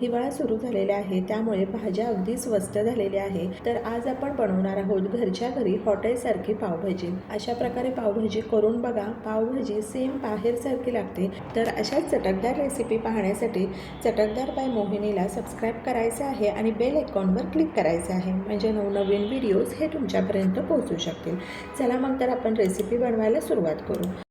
हिवाळा सुरू झालेला आहे त्यामुळे भाज्या अगदी स्वस्त झालेल्या आहे. तर आज आपण बनवणार आहोत घरच्या घरी हॉटेलसारखी पावभाजी. अशा प्रकारे पावभाजी करून बघा पावभाजी सेम बाहेरसारखी लागते. तर अशाच चटकदार रेसिपी पाहण्यासाठी चटकदार बाय मोहिनीला सबस्क्राईब करायचं आहे आणि बेल आयकॉनवर क्लिक करायचं आहे. म्हणजे नवनवीन व्हिडिओज हे तुमच्यापर्यंत पोहोचू शकतील. चला मग तर आपण रेसिपी बनवायला सुरुवात करू.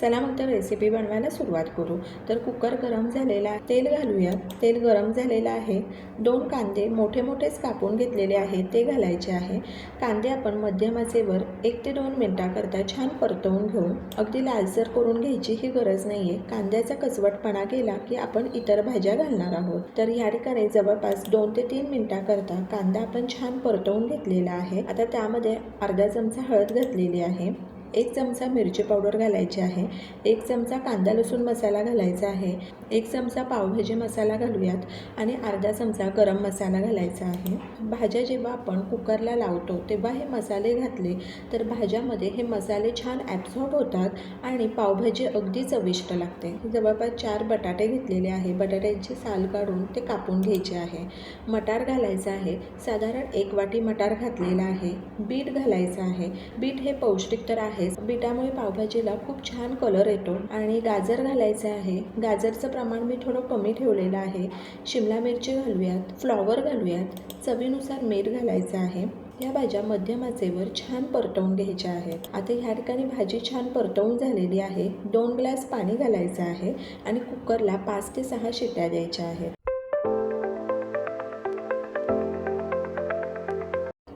चला मग तर रेसिपी बनवायला सुरुवात करू. तर कुकर गरम झालेला आहे तेल घालूया. तेल गरम झालेलं आहे. दोन कांदे मोठे मोठेच कापून घेतलेले आहे ते घालायचे आहे. कांदे आपण मध्यम आचेवर एक ते दोन मिनटाकरता छान परतवून घेऊ अगदी लालसर करून घ्यायची ही गरज नाही आहे कांद्याचा कचवटपणा गेला की आपण इतर भाज्या घालणार आहोत. तर या ठिकाणी जवळपास दोन ते तीन मिनटाकरता कांदा आपण छान परतवून घेतलेला आहे. आता त्यामध्ये अर्धा चमचा हळद घातलेली आहे. एक चमचा मिरची पावडर घालायची आहे एक चमचा कांदा लसूण मसाला घालायचा आहे एक चमचा पावभाजी मसाला घालूयात आणि अर्धा चमचा गरम मसाला घालायचा आहे. भाज्या जेव्हा आपण कुकरला लावतो तेव्हा हे मसाले घातले तर भाज्यामध्ये हे मसाले छान ॲब्झॉर्ब होतात आणि पावभाजी अगदी चविष्ट लागते. जवळपास चार बटाटे घेतलेले आहे बटाट्यांची साल काढून ते कापून घ्यायचे आहे. मटार घालायचं आहे साधारण एक वाटी मटार घातलेला आहे बीट घालायचं आहे. बीट हे पौष्टिक तर आहे आहेच. बीटामुळे पावभाजीला खूप छान कलर येतो आणि गाजर घालायचे आहे. गाजरचं प्रमाण मी थोडं कमी ठेवलेलं आहे. शिमला मिरची घालूयात फ्लॉवर घालूयात चवीनुसार मीठ घालायचं आहे. या भाज्या मध्यम आचेवर छान परतवून घ्यायच्या आहेत. आता ह्या ठिकाणी भाजी छान परतवून झालेली आहे. दोन ग्लास पाणी घालायचं आहे आणि कुकरला पाच ते सहा शिट्या द्यायच्या आहेत.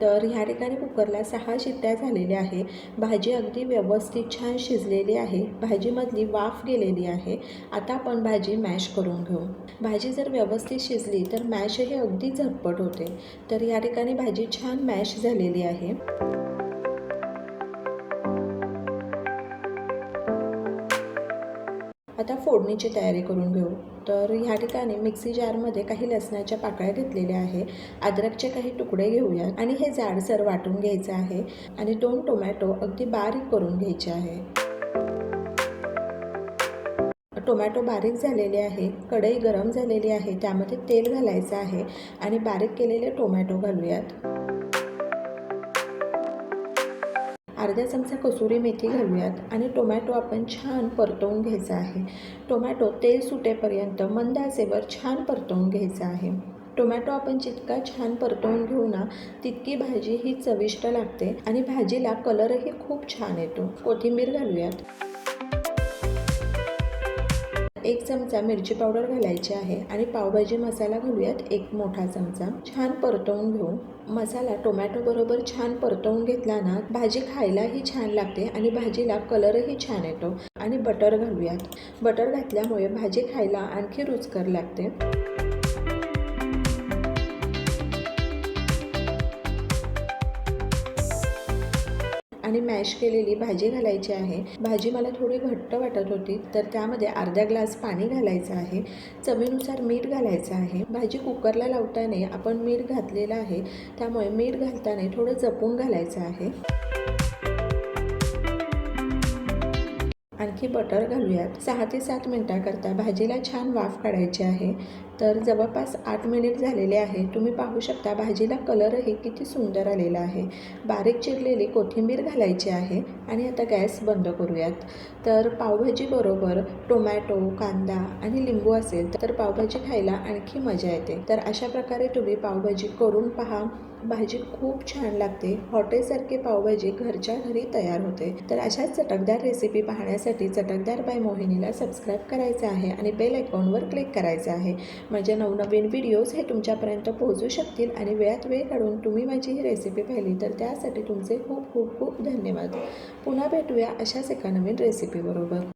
तर ह्या ठिकाणी कुकरला सहा शिट्ट्या झालेल्या आहे. भाजी अगदी व्यवस्थित छान शिजलेली आहे. भाजीमधली वाफ गेलेली आहे. आता आपण भाजी मॅश करून घेऊ. भाजी जर व्यवस्थित शिजली तर मॅश हे अगदी झटपट होते. तर या ठिकाणी भाजी छान मॅश झालेली आहे. आता फोडणीची तयारी करून घेऊ. तर ह्या ठिकाणी मिक्सी जारमध्ये काही लसणाच्या पाकळ्या घेतलेल्या आहे. अद्रकचे काही तुकडे घेऊया. आणि हे जाडसर वाटून घ्यायचं आहे. आणि दोन टोमॅटो अगदी बारीक करून घ्यायचे आहे. टोमॅटो बारीक झालेले आहे. कढई गरम झालेली आहे. त्यामध्ये तेल घालायचं आहे. आणि बारीक केलेले टोमॅटो घालूयात. अर्धा चमचा कसुरी मेथी घालूयात आणि टोमॅटो आपण छान परतवून घ्यायचा आहे. टोमॅटो तेल सुटेपर्यंत मंद आचेवर छान परतवून घ्यायचा आहे. टोमॅटो आपण जितका छान परतवून घेऊ ना तितकी भाजी ही चविष्ट लागते आणि भाजीला कलरही खूप छान येतो. कोथिंबीर घालूयात. एक चमचा मिरची पावडर घालायची आहे आणि पावभाजी मसाला घालूयात एक मोठा चमचा. छान परतवून घेऊ. मसाला टोमॅटो बरोबर छान परतवून घेतला ना भाजी खायलाही छान लागते आणि भाजीला कलरही छान येतो. आणि बटर घालूयात. बटर घातल्यामुळे भाजी खायला आणखी रुचकर लागते. आणि मॅश केलेली भाजी घालायची आहे. भाजी मला थोडी घट्ट वाटत होती तर त्यामध्ये अर्धा ग्लास पाणी घालायचं आहे. चवीनुसार मीठ घालायचं आहे. भाजी कुकरला लावताना आपण मीठ घातलेलं आहे त्यामुळे मीठ घालताना थोडं जपून घालायचं आहे. आणखी बटर घालूयात. सहा ते सात मिनटाकरता भाजीला छान वाफ काढायची आहे. तर जवळपास आठ मिनिट झालेले आहे. तुम्ही पाहू शकता भाजीला कलरही किती सुंदर आलेला आहे. बारीक चिरलेली कोथिंबीर घालायची आहे आणि आता गॅस बंद करूयात. तर पावभाजीबरोबर टोमॅटो कांदा आणि लिंबू असेल तर पावभाजी खायला आणखी मजा येते. तर अशा प्रकारे तुम्ही पावभाजी करून पहा. भाजी खूप छान लागते. हॉटेलसारखी पावभाजी घरच्या घरी तयार होते. तर अशाच चटकदार रेसिपी पाहण्यासाठी चटकदार बाय मोहिनीला सबस्क्राईब करायचं आहे आणि बेल आयकॉनवर क्लिक करायचं आहे. म्हणजे नवनवीन व्हिडिओज हे तुमच्यापर्यंत पोहोचू शकतील आणि वेळात वेळ काढून तुम्ही माझी ही रेसिपी पाहिली तर त्यासाठी तुमचे खूप खूप खूप धन्यवाद. पुन्हा भेटूया अशाच एका नवीन रेसिपीबरोबर